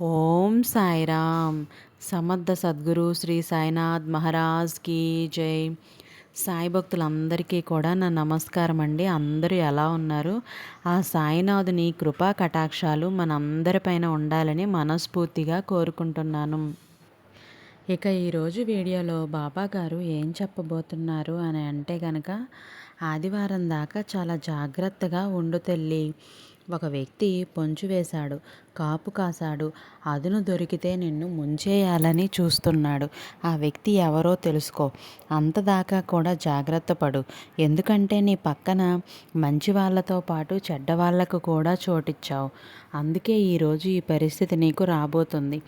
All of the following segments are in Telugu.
ఓం సాయిరామ్. సమర్థ సద్గురు శ్రీ సాయినాథ్ మహారాజ్ కీ జై. సాయి భక్తులందరికీ కూడా నా నమస్కారం అండి. అందరూ ఎలా ఉన్నారు? ఆ సాయినాథుని కృపా కటాక్షాలు మనందరిపైన ఉండాలని మనస్ఫూర్తిగా కోరుకుంటున్నాను. ఇక ఈరోజు వీడియోలో బాబా గారు ఏం చెప్పబోతున్నారు అని అంటే కనుక ఆదివారం దాకా చాలా జాగ్రత్తగా ఉండు తెల్లి. ఒక వ్యక్తి పొంచు వేశాడు కాపు కాశాడు అదును దొరికితే నిన్ను ముంచేయాలని చూస్తున్నాడు. ఆ వ్యక్తి ఎవరో తెలుసుకో. అంతదాకా కూడా జాగ్రత్త పడు. ఎందుకంటే నీ పక్కన మంచి వాళ్ళతో పాటు చెడ్డ వాళ్ళకు కూడా చోటిచ్చావు. అందుకే ఈరోజు ఈ పరిస్థితి నీకు రాబోతుంది.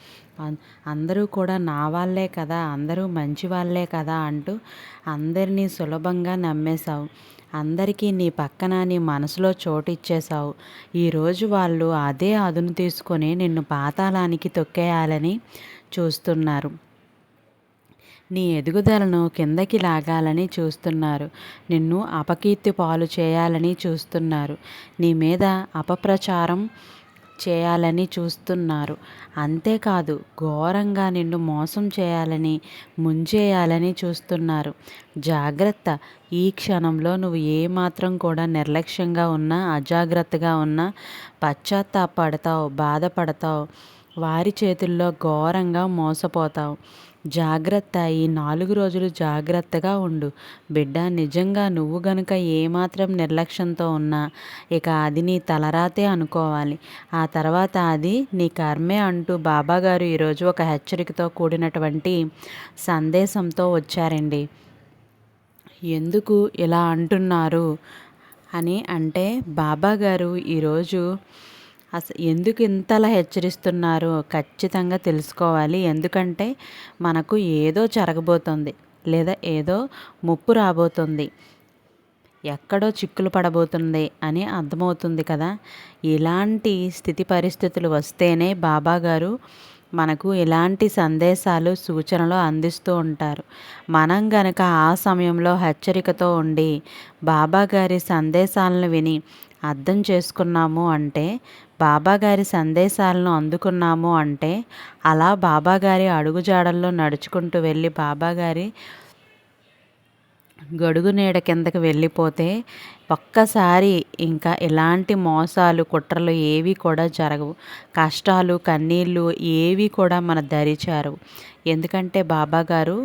అందరూ కూడా నా వాళ్ళే కదా అందరూ మంచి వాళ్ళే కదా అంటూ అందరినీ సులభంగా నమ్మేశావు. అందరికీ నీ పక్కన నీ మనసులో చోటు ఇచ్చేశావు ఈరోజు వాళ్ళు అదే అదును తీసుకొని నిన్ను పాతాళానికి తొక్కేయాలని చూస్తున్నారు. నీ ఎదుగుదలను కిందకి లాగాలని చూస్తున్నారు. నిన్ను అపకీర్తి పాలు చేయాలని చూస్తున్నారు. నీ మీద అపప్రచారం చేయాలని చూస్తున్నారు. అంతేకాదు ఘోరంగా నిన్ను మోసం చేయాలని ముంచేయాలని చూస్తున్నారు. జాగ్రత్త. ఈ క్షణంలో నువ్వు ఏమాత్రం కూడా నిర్లక్ష్యంగా ఉన్నా అజాగ్రత్తగా ఉన్నా పశ్చాత్తాపడతావు బాధపడతావు వారి చేతుల్లో ఘోరంగా మోసపోతావు. జాగ్రత్త. ఈ నాలుగు రోజులు జాగ్రత్తగా ఉండు. బిడ్డ నిజంగా నువ్వు గనుక ఏమాత్రం నిర్లక్ష్యంతో ఉన్నా ఇక అది నీ తలరాతే అనుకోవాలి. ఆ తర్వాత అది నీ కర్మే అంటూ బాబాగారు ఈరోజు ఒక హెచ్చరికతో కూడినటువంటి సందేశంతో వచ్చారండి. ఎందుకు ఇలా అంటున్నారు అని అంటే బాబాగారు ఈరోజు అసలు ఎందుకు ఇంతలా హెచ్చరిస్తున్నారో ఖచ్చితంగా తెలుసుకోవాలి. ఎందుకంటే మనకు ఏదో జరగబోతుంది లేదా ఏదో ముప్పు రాబోతుంది. ఎక్కడో చిక్కులు పడబోతుంది అని అర్థమవుతుంది కదా. ఇలాంటి స్థితి పరిస్థితులు వస్తేనే బాబా గారు మనకు ఇలాంటి సందేశాలు సూచనలు అందిస్తూ ఉంటారు. మనం గనక ఆ సమయంలో హెచ్చరికతో ఉండి బాబాగారి సందేశాలను విని అర్థం చేసుకున్నాము అంటే బాబాగారి సందేశాలను అందుకున్నాము అంటే అలా బాబాగారి అడుగుజాడల్లో నడుచుకుంటూ వెళ్ళి బాబాగారి గడుగు నీడ కిందకి వెళ్ళిపోతే ఒక్కసారి ఇంకా ఎలాంటి మోసాలు కుట్రలు ఏవి కూడా జరగవు. కష్టాలు కన్నీళ్ళు ఏవి కూడా మన దరిచారు ఎందుకంటే బాబాగారు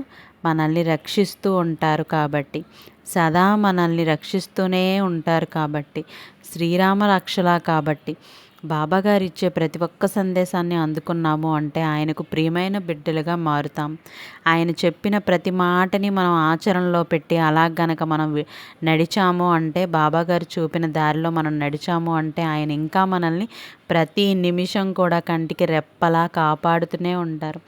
మనల్ని రక్షిస్తూ ఉంటారు కాబట్టి. సదా మనల్ని రక్షిస్తూనే ఉంటారు కాబట్టి శ్రీరామ రక్షలా కాబట్టి బాబాగారు ఇచ్చే ప్రతి ఒక్క సందేశాన్ని అందుకున్నాము అంటే ఆయనకు ప్రియమైన బిడ్డలుగా మారుతాం. ఆయన చెప్పిన ప్రతి మాటని మనం ఆచరణలో పెట్టి అలా గనక మనం నడిచాము అంటే బాబాగారు చూపిన దారిలో మనం నడిచాము అంటే ఆయన ఇంకా మనల్ని ప్రతి నిమిషం కూడా కంటికి రెప్పలా కాపాడుతూనే ఉంటారు.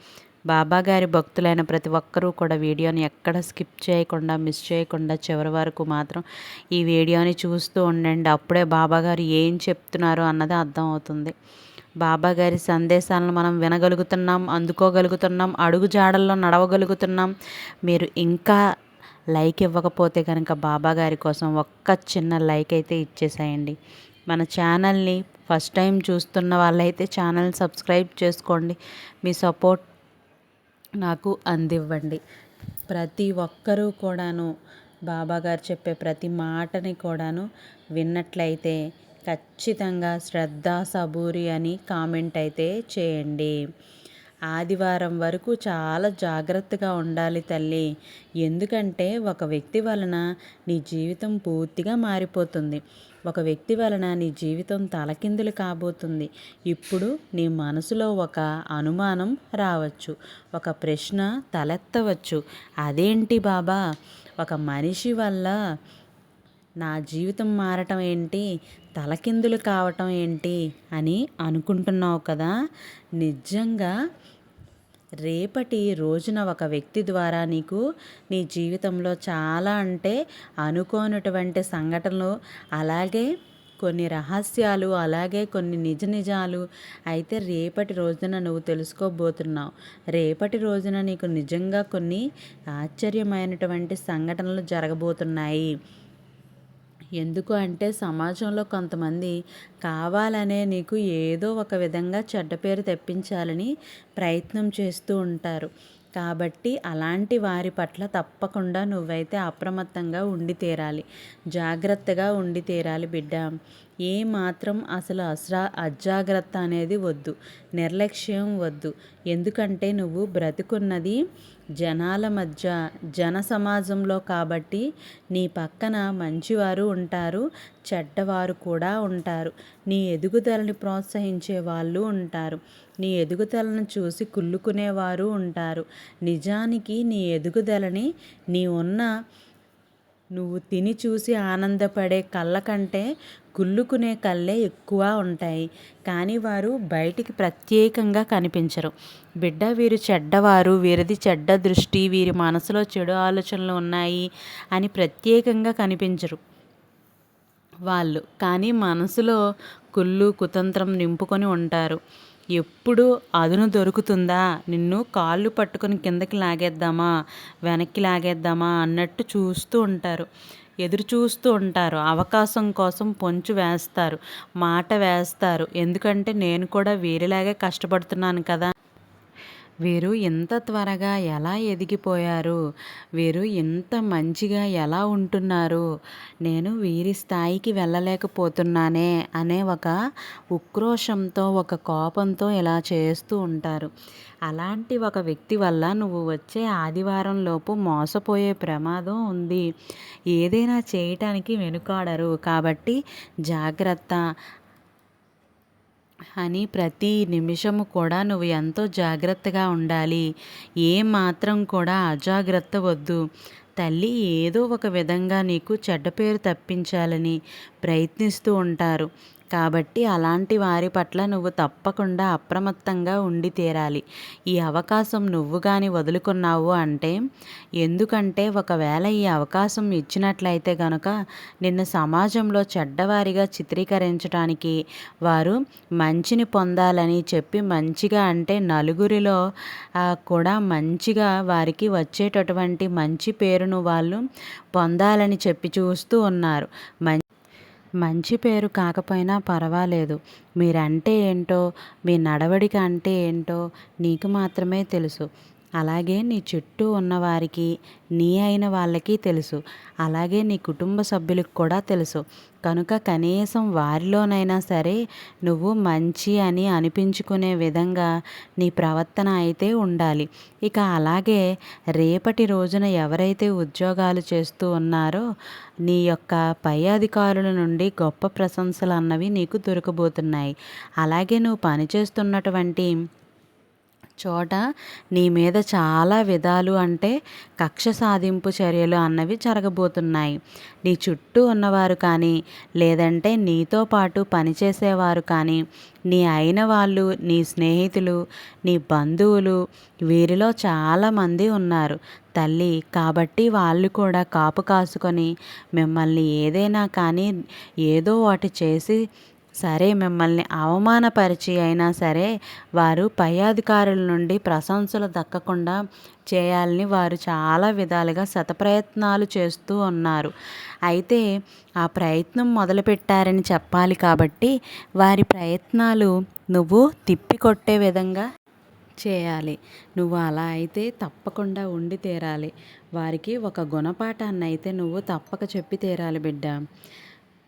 బాబాగారి భక్తులైన ప్రతి ఒక్కరూ కూడా వీడియోని ఎక్కడ స్కిప్ చేయకుండా మిస్ చేయకుండా చివరి వరకు మాత్రం ఈ వీడియోని చూస్తూ ఉండండి. అప్పుడే బాబాగారు ఏం చెప్తున్నారు అన్నది అర్థమవుతుంది బాబాగారి సందేశాలను మనం వినగలుగుతున్నాం అందుకోగలుగుతున్నాం అడుగు జాడల్లో నడవగలుగుతున్నాం. మీరు ఇంకా లైక్ ఇవ్వకపోతే కనుక బాబాగారి కోసం ఒక్క చిన్న లైక్ అయితే ఇచ్చేసేయండి. మన ఛానల్ని ఫస్ట్ టైం చూస్తున్న వాళ్ళైతే ఛానల్ సబ్స్క్రైబ్ చేసుకోండి. మీ సపోర్ట్ నాకు అందివ్వండి. ప్రతి ఒక్కరూ కూడాను బాబాగారు చెప్పే ప్రతి మాటని కూడాను విన్నట్లయితే ఖచ్చితంగా శ్రద్ధ సబూరి అని కామెంట్ అయితే చేయండి. ఆదివారం వరకు చాలా జాగ్రత్తగా ఉండాలి తల్లి. ఎందుకంటే ఒక వ్యక్తి వలన నీ జీవితం పూర్తిగా మారిపోతుంది. ఒక వ్యక్తి వలన నీ జీవితం తలకిందులు కాబోతుంది. ఇప్పుడు నీ మనసులో ఒక అనుమానం రావచ్చు. ఒక ప్రశ్న తలెత్తవచ్చు. అదేంటి బాబా? ఒక మనిషి వల్ల నా జీవితం మారటం ఏంటి? తలకిందులు కావటం ఏంటి? అని అనుకుంటున్నావు కదా? నిజంగా రేపటి రోజున ఒక వ్యక్తి ద్వారా నీకు నీ జీవితంలో చాలా అంటే అనుకోనటువంటి సంఘటనలు అలాగే కొన్ని రహస్యాలు అలాగే కొన్ని నిజ నిజాలు అయితే రేపటి రోజున నువ్వు తెలుసుకోబోతున్నావు. రేపటి రోజున నీకు నిజంగా కొన్ని ఆశ్చర్యమైనటువంటి సంఘటనలు జరగబోతున్నాయి. ఎందుకు అంటే సమాజంలో కొంతమంది కావాలనే నీకు ఏదో ఒక విధంగా చెడ్డ పేరు తెప్పించాలని ప్రయత్నం చేస్తూ ఉంటారు. కాబట్టి అలాంటి వారి పట్ల తప్పకుండా నువ్వైతే అప్రమత్తంగా ఉండి తీరాలి. జాగ్రత్తగా ఉండి తీరాలి బిడ్డ. ఏ మాత్రం అసలు అశ్రా అజాగ్రత్త అనేది వద్దు. నిర్లక్ష్యం వద్దు. ఎందుకంటే నువ్వు బ్రతుకున్నది జనాల మధ్య జన సమాజంలో కాబట్టి నీ పక్కన మంచివారు ఉంటారు చెడ్డవారు కూడా ఉంటారు. నీ ఎదుగుదలని ప్రోత్సహించే వాళ్ళు ఉంటారు. నీ ఎదుగుదలను చూసి కుళ్ళుకునేవారు ఉంటారు. నిజానికి నీ ఎదుగుదలని నీ ఉన్న నువ్వు తిని చూసి ఆనందపడే కళ్ళ కంటే కుళ్ళుకునే కళ్ళే ఎక్కువ ఉంటాయి. కానీ వారు బయటికి ప్రత్యేకంగా కనిపించరు. బిడ్డ వీరు చెడ్డవారు వీరిది చెడ్డ దృష్టి వీరి మనసులో చెడు ఆలోచనలు ఉన్నాయి అని ప్రత్యేకంగా కనిపించరు వాళ్ళు. కానీ మనసులో కుళ్ళు కుతంత్రం నింపుకొని ఉంటారు. ఎప్పుడు అదును దొరుకుతుందా? నిన్ను కాళ్ళు పట్టుకొని కిందకి లాగేద్దామా? వెనక్కి లాగేద్దామా? అన్నట్టు చూస్తూ ఉంటారు. ఎదురు చూస్తూ ఉంటారు. అవకాశం కోసం పొంచు వేస్తారు. మాట వేస్తారు. ఎందుకంటే నేను కూడా వీరిలాగే కష్టపడుతున్నాను కదా. వీరు ఇంత త్వరగా ఎలా ఎదిగిపోయారు? వీరు ఇంత మంచిగా ఎలా ఉంటున్నారు? నేను వీరి స్థాయికి వెళ్ళలేకపోతున్నానే అనే ఒక ఉక్రోషంతో ఒక కోపంతో ఇలా చేస్తూ ఉంటారు. అలాంటి ఒక వ్యక్తి వల్ల నువ్వు వచ్చే ఆదివారం లోపు మోసపోయే ప్రమాదం ఉంది. ఏదైనా చేయటానికి వెనుకాడరు. కాబట్టి జాగ్రత్త. అని ప్రతి నిమిషము కూడా నువ్వు ఎంతో జాగ్రత్తగా ఉండాలి. ఏ మాత్రం కూడా అజాగ్రత్త వద్దు. తల్లి ఏదో ఒక విధంగా నీకు చెడ్డ పేరు తప్పించాలని ప్రయత్నిస్తూ ఉంటారు. కాబట్టి అలాంటి వారి పట్ల నువ్వు తప్పకుండా అప్రమత్తంగా ఉండి తీరాలి. ఈ అవకాశం నువ్వు కానీ వదులుకున్నావు అంటే ఎందుకంటే ఒకవేళ ఈ అవకాశం ఇచ్చినట్లయితే గనుక నిన్ను సమాజంలో చెడ్డవారిగా చిత్రీకరించడానికి వారు మంచిని పొందాలని చెప్పి మంచిగా అంటే నలుగురిలో కూడా మంచిగా వారికి వచ్చేటటువంటి మంచి పేరును వాళ్ళు పొందాలని చెప్పి చూస్తూ ఉన్నారు. మంచి పేరు కాకపోయినా పర్వాలేదు. మీరంటే ఏంటో మీ నడవడిక అంటే ఏంటో నీకు మాత్రమే తెలుసు. అలాగే నీ చుట్టూ ఉన్నవారికి నీ అయిన వాళ్ళకి తెలుసు. అలాగే నీ కుటుంబ సభ్యులకు కూడా తెలుసు. కనుక కనీసం వారిలోనైనా సరే నువ్వు మంచి అని అనిపించుకునే విధంగా నీ ప్రవర్తన అయితే ఉండాలి. ఇక అలాగే రేపటి రోజున ఎవరైతే ఉద్యోగాలు చేస్తూ ఉన్నారో నీ యొక్క పై అధికారుల నుండి గొప్ప ప్రశంసలు అన్నవి నీకు దొరకబోతున్నాయి. అలాగే నువ్వు పనిచేస్తున్నటువంటి చోట నీ మీద చాలా విధాలు అంటే కక్ష సాధింపు చర్యలు అన్నవి జరగబోతున్నాయి. నీ చుట్టూ ఉన్నవారు కానీ లేదంటే నీతో పాటు పనిచేసేవారు కానీ నీ అయిన వాళ్ళు నీ స్నేహితులు నీ బంధువులు వీరిలో చాలామంది ఉన్నారు. తల్లి కాబట్టి వాళ్ళు కూడా కాపు కాసుకొని మిమ్మల్ని ఏదైనా కానీ ఏదో ఒకటి చేసి సరే మిమ్మల్ని అవమానపరిచి అయినా సరే వారు పై అధికారుల నుండి ప్రశంసలు దక్కకుండా చేయాలని వారు చాలా విధాలుగా శతప్రయత్నాలు చేస్తూ ఉన్నారు. అయితే ఆ ప్రయత్నం మొదలుపెట్టారని చెప్పాలి కాబట్టి వారి ప్రయత్నాలు నువ్వు తిప్పికొట్టే విధంగా చేయాలి. నువ్వు అలా అయితే తప్పకుండా ఉండి తీరాలి. వారికి ఒక గుణపాఠాన్ని అయితే నువ్వు తప్పక చెప్పి తీరాలి బిడ్డ.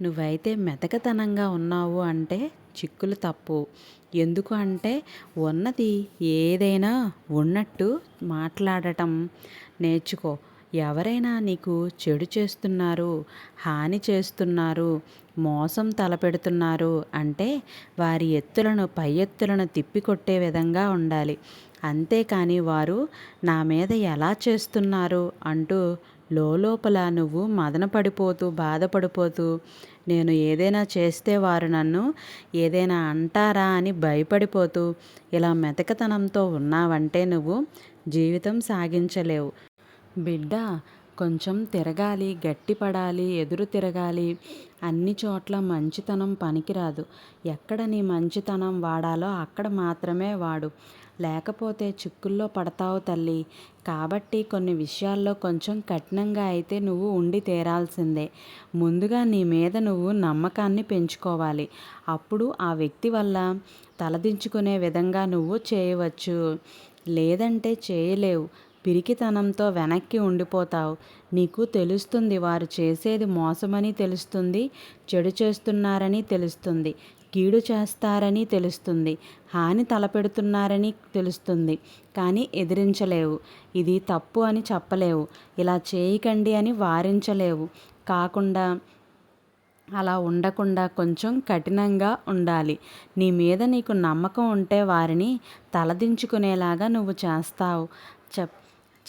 నువ్వైతే మెతకతనంగా ఉన్నావు అంటే చిక్కులు తప్పు. ఎందుకు అంటే ఉన్నది ఏదైనా ఉన్నట్టు మాట్లాడటం. నేర్చుకో ఎవరైనా నీకు చెడు చేస్తున్నారు హాని చేస్తున్నారు మోసం తలపెడుతున్నారు అంటే వారి ఎత్తులను పై ఎత్తులను తిప్పికొట్టే విధంగా ఉండాలి. అంతేకాని వారు నా మీద ఎలా చేస్తున్నారు అంటూ లోపల నువ్వు మదనపడిపోతూ బాధపడిపోతూ నేను ఏదైనా చేస్తే వారు నన్ను ఏదైనా అంటారా అని భయపడిపోతూ ఇలా మెతకతనంతో ఉన్నావంటే నువ్వు జీవితం సాగించలేవు. బిడ్డ కొంచెం తిరగాలి గట్టిపడాలి ఎదురు తిరగాలి. అన్ని చోట్ల మంచితనం పనికిరాదు. ఎక్కడ నీ మంచితనం వాడాలో అక్కడ మాత్రమే వాడు. లేకపోతే చిక్కుల్లో పడతావు తల్లి. కాబట్టి కొన్ని విషయాల్లో కొంచెం కఠినంగా అయితే నువ్వు ఉండి తీరాల్సిందే. ముందుగా నీ మీద నువ్వు నమ్మకాన్ని పెంచుకోవాలి. అప్పుడు ఆ వ్యక్తి వల్ల తలదించుకునే విధంగా నువ్వు చేయవచ్చు. లేదంటే చేయలేవు. పిరికితనంతో వెనక్కి ఉండిపోతావు. నీకు తెలుస్తుంది వారు చేసేది మోసమని తెలుస్తుంది చెడు చేస్తున్నారని తెలుస్తుంది. కీడు చేస్తారని తెలుస్తుంది. హాని తలపెడుతున్నారని తెలుస్తుంది. కానీ ఎదిరించలేవు. ఇది తప్పు అని చెప్పలేవు. ఇలా చేయకండి అని వారించలేవు. కాకుండా అలా ఉండకుండా కొంచెం కఠినంగా ఉండాలి. నీ మీద నీకు నమ్మకం ఉంటే వారిని తలదించుకునేలాగా నువ్వు చేస్తావు. చెప్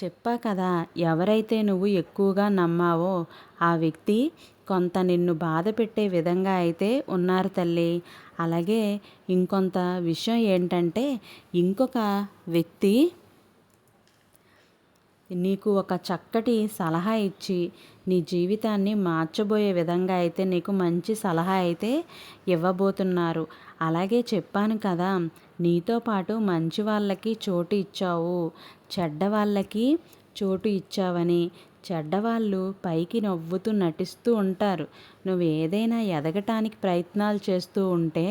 చెప్పా కదా ఎవరైతే నువ్వు ఎక్కువగా నమ్మావో ఆ వ్యక్తి కొంత నిన్ను బాధ పెట్టే విధంగా అయితే ఉన్నారు తల్లి. అలాగే ఇంకొంత విషయం ఏంటంటే ఇంకొక వ్యక్తి నీకు ఒక చక్కటి సలహా ఇచ్చి నీ జీవితాన్ని మార్చబోయే విధంగా అయితే నీకు మంచి సలహా అయితే ఇవ్వబోతున్నారు. అలాగే చెప్పాను కదా నీతో పాటు మంచి వాళ్ళకి చోటు ఇచ్చావు చెడ్డ వాళ్ళకి చోటు ఇచ్చావని. చెడ్డవాళ్ళు పైకి నవ్వుతూ నటిస్తూ ఉంటారు. నువ్వు ఏదైనా ఎదగటానికి ప్రయత్నాలు చేస్తూ ఉంటే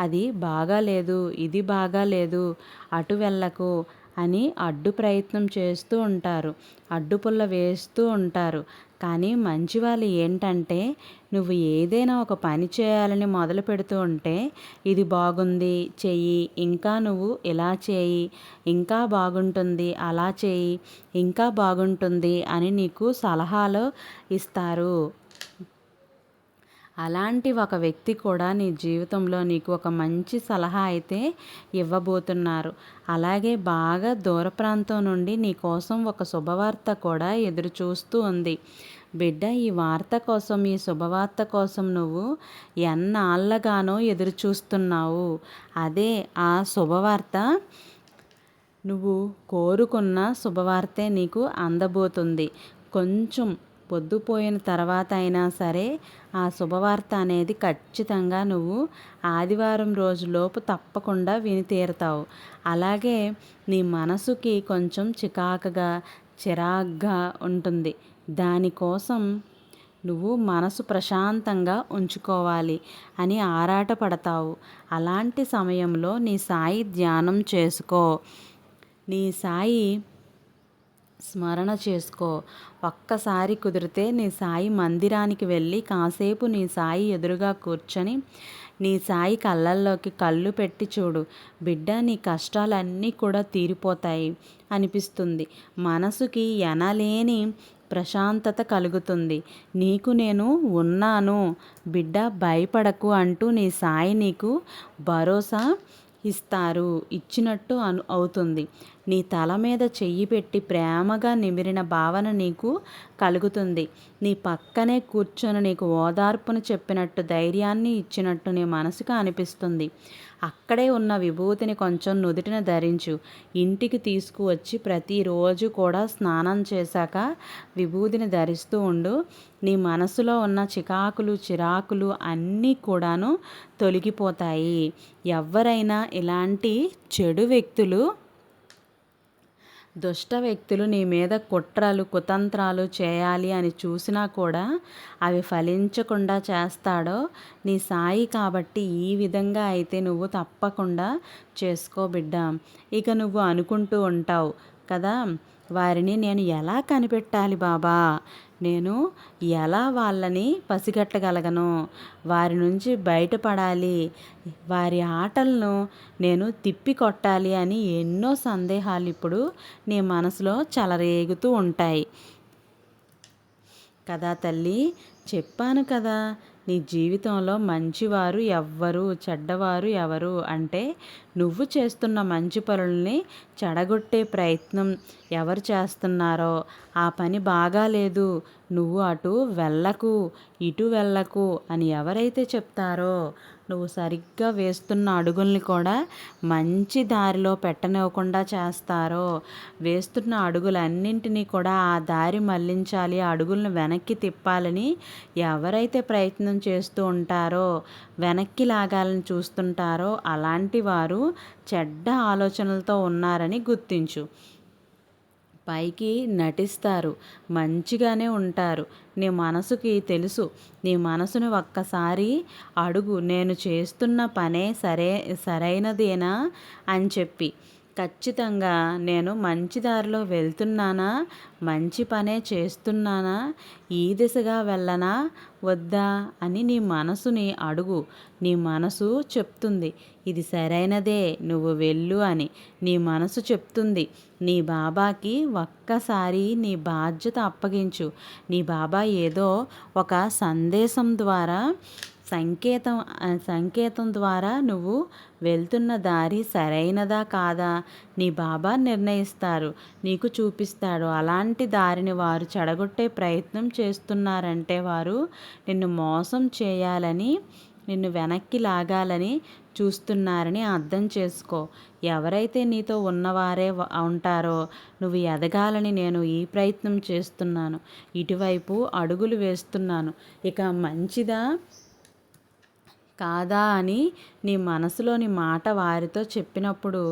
అది బాగాలేదు ఇది బాగాలేదు అటు వెళ్ళకు అని అడ్డు ప్రయత్నం చేస్తూ ఉంటారు. అడ్డుపుల్ల వేస్తూ ఉంటారు. కానీ మంచి వాళ్ళు ఏంటంటే నువ్వు ఏదైనా ఒక పని చేయాలని మొదలు పెడుతూ ఉంటే ఇది బాగుంది చెయ్యి. ఇంకా నువ్వు ఇలా చేయి ఇంకా బాగుంటుంది అలా చేయి ఇంకా బాగుంటుంది అని నీకు సలహాలు ఇస్తారు. అలాంటి ఒక వ్యక్తి కూడా నీ జీవితంలో నీకు ఒక మంచి సలహా అయితే ఇవ్వబోతున్నారు. అలాగే బాగా దూర ప్రాంతం నుండి నీ కోసం ఒక శుభవార్త కూడా ఎదురు చూస్తూ ఉంది. బిడ్డ ఈ వార్త కోసం ఈ శుభవార్త కోసం నువ్వు ఎన్నాళ్ళగానో ఎదురు చూస్తున్నావు. అదే ఆ శుభవార్త నువ్వు కోరుకున్న శుభవార్తే నీకు అందబోతుంది. కొంచెం పొద్దుపోయిన తర్వాత అయినా సరే ఆ శుభవార్త అనేది ఖచ్చితంగా నువ్వు ఆదివారం రోజులోపు తప్పకుండా విని తీరుతావు. అలాగే నీ మనసుకి కొంచెం చికాకుగా చిరాగ్గా ఉంటుంది. దానికోసం నువ్వు మనసు ప్రశాంతంగా ఉంచుకోవాలి అని ఆరాట పడతావు అలాంటి సమయంలో నీ సాయి ధ్యానం చేసుకో. నీ సాయి స్మరణ చేసుకో. ఒక్కసారి కుదిరితే నీ సాయి మందిరానికి వెళ్ళి కాసేపు నీ సాయి ఎదురుగా కూర్చొని నీ సాయి కళ్ళల్లోకి కళ్ళు పెట్టి చూడు. బిడ్డ నీ కష్టాలన్నీ కూడా తీరిపోతాయి అనిపిస్తుంది. మనసుకి ఎనలేని ప్రశాంతత కలుగుతుంది. నీకు నేను ఉన్నాను. బిడ్డ భయపడకు అంటూ నీ సాయి నీకు భరోసా ఇస్తారు. ఇచ్చినట్టు అను అవుతుంది. నీ తల మీద చెయ్యి పెట్టి ప్రేమగా నిమిరిన భావన నీకు కలుగుతుంది. నీ పక్కనే కూర్చొని నీకు ఓదార్పును చెప్పినట్టు ధైర్యాన్ని ఇచ్చినట్టు నీ మనసుకు అనిపిస్తుంది. అక్కడే ఉన్న విభూతిని కొంచెం నుదుటిన ధరించు. ఇంటికి తీసుకువచ్చి ప్రతిరోజు కూడా స్నానం చేశాక విభూతిని ధరిస్తూ ఉండు. నీ మనసులో ఉన్న చికాకులు చిరాకులు అన్నీ కూడాను తొలగిపోతాయి. ఎవరైనా ఇలాంటి చెడు వ్యక్తులు దుష్ట వ్యక్తులు నీ మీద కుట్రలు కుతంత్రాలు చేయాలి అని చూసినా కూడా అవి ఫలించకుండా చేస్తాడో నీ సాయి కాబట్టి ఈ విధంగా అయితే నువ్వు తప్పకుండా చేసుకో బిడ్డ. ఇక నువ్వు అనుకుంటూ ఉంటావు కదా? వారిని నేను ఎలా కనిపెట్టాలి బాబా? నేను ఎలా వాళ్ళని పసిగట్టగలగను? వారి నుంచి బయటపడాలి. వారి ఆటలను నేను తిప్పి కొట్టాలి అని ఎన్నో సందేహాలు ఇప్పుడు నీ మనసులో చెలరేగుతూ ఉంటాయి. కదా తల్లి? చెప్పాను కదా నీ జీవితంలో మంచివారు ఎవ్వరు చెడ్డవారు ఎవరు? అంటే నువ్వు చేస్తున్న మంచి పనుల్ని చెడగొట్టే ప్రయత్నం ఎవరు చేస్తున్నారో ఆ పని బాగాలేదు నువ్వు అటు వెళ్ళకు ఇటు వెళ్ళకు అని ఎవరైతే చెప్తారో నువ్వు సరిగ్గా వేస్తున్న అడుగుల్ని కూడా మంచి దారిలో పెట్టనివ్వకుండా చేస్తారో వేస్తున్న అడుగులన్నింటినీ కూడా ఆ దారి మళ్ళించాలి అడుగులను వెనక్కి తిప్పాలని ఎవరైతే ప్రయత్నం చేస్తూ ఉంటారో వెనక్కి లాగాలని చూస్తుంటారో అలాంటి వారు చెడ్డ ఆలోచనలతో ఉన్నారని గుర్తించు. పైకి నటిస్తారు. మంచిగానే ఉంటారు. నీ మనసుకి తెలుసు. నీ మనసును ఒక్కసారి అడుగు. నేను చేస్తున్న పనే సరే సరైనదేనా అని చెప్పి. ఖచ్చితంగా నేను మంచి దారిలో వెళ్తున్నానా? మంచి పనే చేస్తున్నానా? ఈ దిశగా వెళ్ళనా? వద్దా? అని నీ మనసుని అడుగు. నీ మనసు చెప్తుంది ఇది సరైనదే నువ్వు వెళ్ళు అని. నీ మనసు చెప్తుంది నీ బాబాకి ఒక్కసారి నీ బాధ్యత అప్పగించు. నీ బాబా ఏదో ఒక సందేశం ద్వారా సంకేతం సంకేతం ద్వారా నువ్వు వెళ్తున్న దారి సరైనదా కాదా? నీ బాబా నిర్ణయిస్తారు నీకు చూపిస్తాడు. అలాంటి దారిని వారు చెడగొట్టే ప్రయత్నం చేస్తున్నారంటే వారు నిన్ను మోసం చేయాలని నిన్ను వెనక్కి లాగాలని చూస్తున్నారని అర్థం చేసుకో. ఎవరైతే నీతో ఉన్నవారే ఉంటారో నువ్వు ఎదగాలని నేను ఈ ప్రయత్నం చేస్తున్నాను. ఇటువైపు అడుగులు వేస్తున్నాను. ఇక మంచిదా? కాదా అని నీ మనసులోని మాట వారితో చెప్పినప్పుడు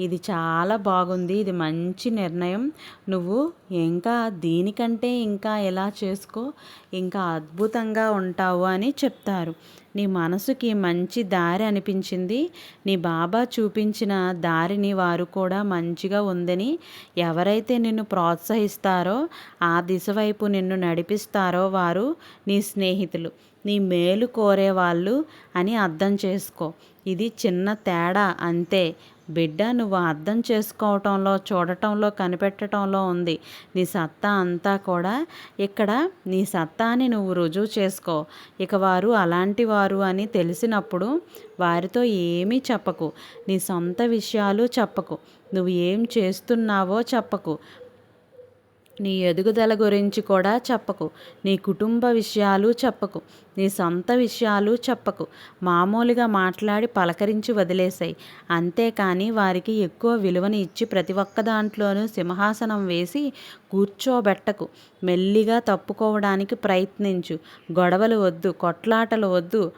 ఇది చాలా బాగుంది ఇది మంచి నిర్ణయం. నువ్వు ఇంకా దీనికంటే ఇంకా ఎలా చేసుకో? ఇంకా అద్భుతంగా ఉంటావు అని చెప్తారు. నీ మనసుకి మంచి దారి అనిపించింది. నీ బాబా చూపించిన దారిని వారు కూడా మంచిగా ఉందని ఎవరైతే నిన్ను ప్రోత్సహిస్తారో ఆ దిశ వైపు నిన్ను నడిపిస్తారో వారు నీ స్నేహితులు. నీ మేలు కోరేవాళ్ళు అని అర్థం చేసుకో. ఇది చిన్న తేడా అంతే. బిడ్డ నువ్వు అర్థం చేసుకోవటంలో చూడటంలో కనిపెట్టడంలో ఉంది. నీ సత్తా అంతా కూడా ఇక్కడ నీ సత్తాని నువ్వు రుజువు చేసుకో. ఇక వారు అలాంటి వారు అని తెలిసినప్పుడు వారితో ఏమీ చెప్పకు. నీ సొంత విషయాలు చెప్పకు. నువ్వు ఏం చేస్తున్నావో చెప్పకు. నీ ఎదుగుదల గురించి కూడా చెప్పకు. నీ కుటుంబ విషయాలు చెప్పకు. నీ సొంత విషయాలు చెప్పకు. మామూలుగా మాట్లాడి పలకరించి వదిలేశాయి అంతేకాని వారికి ఎక్కువ విలువని ఇచ్చి ప్రతి ఒక్క దాంట్లోనూ సింహాసనం వేసి కూర్చోబెట్టకు. మెల్లిగా తప్పుకోవడానికి ప్రయత్నించు. గొడవలు వద్దు. కొట్లాటలు వద్దు.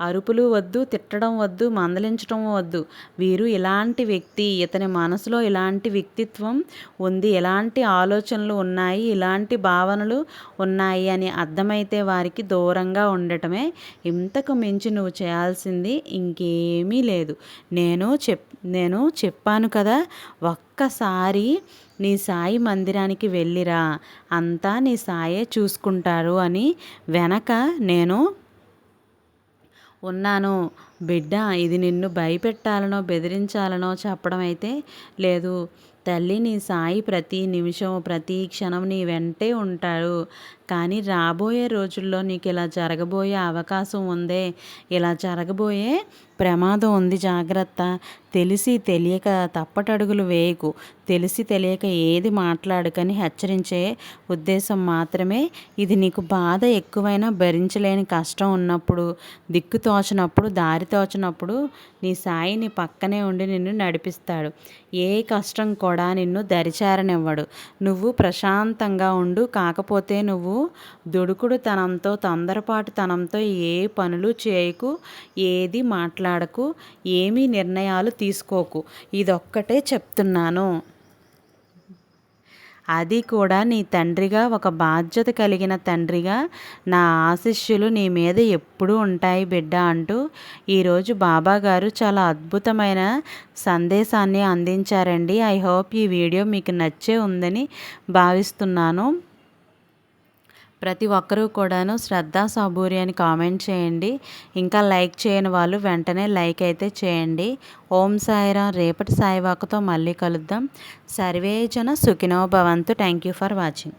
అరుపులు వద్దు తిట్టడం వద్దు మందలించడం వద్దు. వీరు ఇలాంటి వ్యక్తి ఇతని మనసులో ఇలాంటి వ్యక్తిత్వం ఉంది ఎలాంటి ఆలోచనలు ఉన్నాయి ఇలాంటి భావనలు ఉన్నాయి అని అర్థమైతే వారికి దూరంగా ఉండటమే. ఇంతకు మించి నువ్వు చేయాల్సింది ఇంకేమీ లేదు. నేను చెప్ నేను చెప్పాను కదా ఒక్కసారి నీ సాయి మందిరానికి వెళ్ళిరా అంతా నీ సాయే చూసుకుంటారు అని వెనక నేను ఉన్నాను. బిడ్డ ఇది నిన్ను భయపెట్టాలనో బెదిరించాలనో చెప్పడం అయితే లేదు. తల్లి నీ సాయి ప్రతి నిమిషం ప్రతి క్షణం నీ వెంటే ఉంటాడు. కానీ రాబోయే రోజుల్లో నీకు ఇలా జరగబోయే అవకాశం ఉందే ఇలా జరగబోయే ప్రమాదం ఉంది జాగ్రత్త. తెలిసి తెలియక తప్పటడుగులు వేయకు. తెలిసి తెలియక ఏది మాట్లాడుకని హెచ్చరించే ఉద్దేశం మాత్రమే. ఇది నీకు బాధ ఎక్కువైనా భరించలేని కష్టం ఉన్నప్పుడు దిక్కు తోచినప్పుడు దారి తోచినప్పుడు నీ సాయిని పక్కనే ఉండి నిన్ను నడిపిస్తాడు. ఏ కష్టం కూడా నిన్ను దరిచారనివ్వడు. నువ్వు ప్రశాంతంగా ఉండు కాకపోతే నువ్వు దుడుకుడు తనంతో తొందరపాటు తనంతో ఏ పనులు చేయకు ఏది మాట్లాడకు ఏమీ నిర్ణయాలు తీసుకోకు. ఇదొక్కటే చెప్తున్నాను. అది కూడా నీ తండ్రిగా ఒక బాధ్యత కలిగిన తండ్రిగా నా ఆశిష్యులు నీ మీద ఎప్పుడూ ఉంటాయి బిడ్డ అంటూ ఈరోజు బాబా గారు చాలా అద్భుతమైన సందేశాన్ని అందించారండి. ఐ హోప్ ఈ వీడియో మీకు నచ్చే ఉందని భావిస్తున్నాను. ప్రతి ఒక్కరూ కూడాను శ్రద్ధ సబూరి అని కామెంట్ చేయండి. ఇంకా లైక్ చేయని వాళ్ళు వెంటనే లైక్ అయితే చేయండి. ఓం సాయిరా. రేపటి సాయివాకతో మళ్ళీ కలుద్దాం. సర్వేజన సుఖినో భవంతు. Thank you for watching.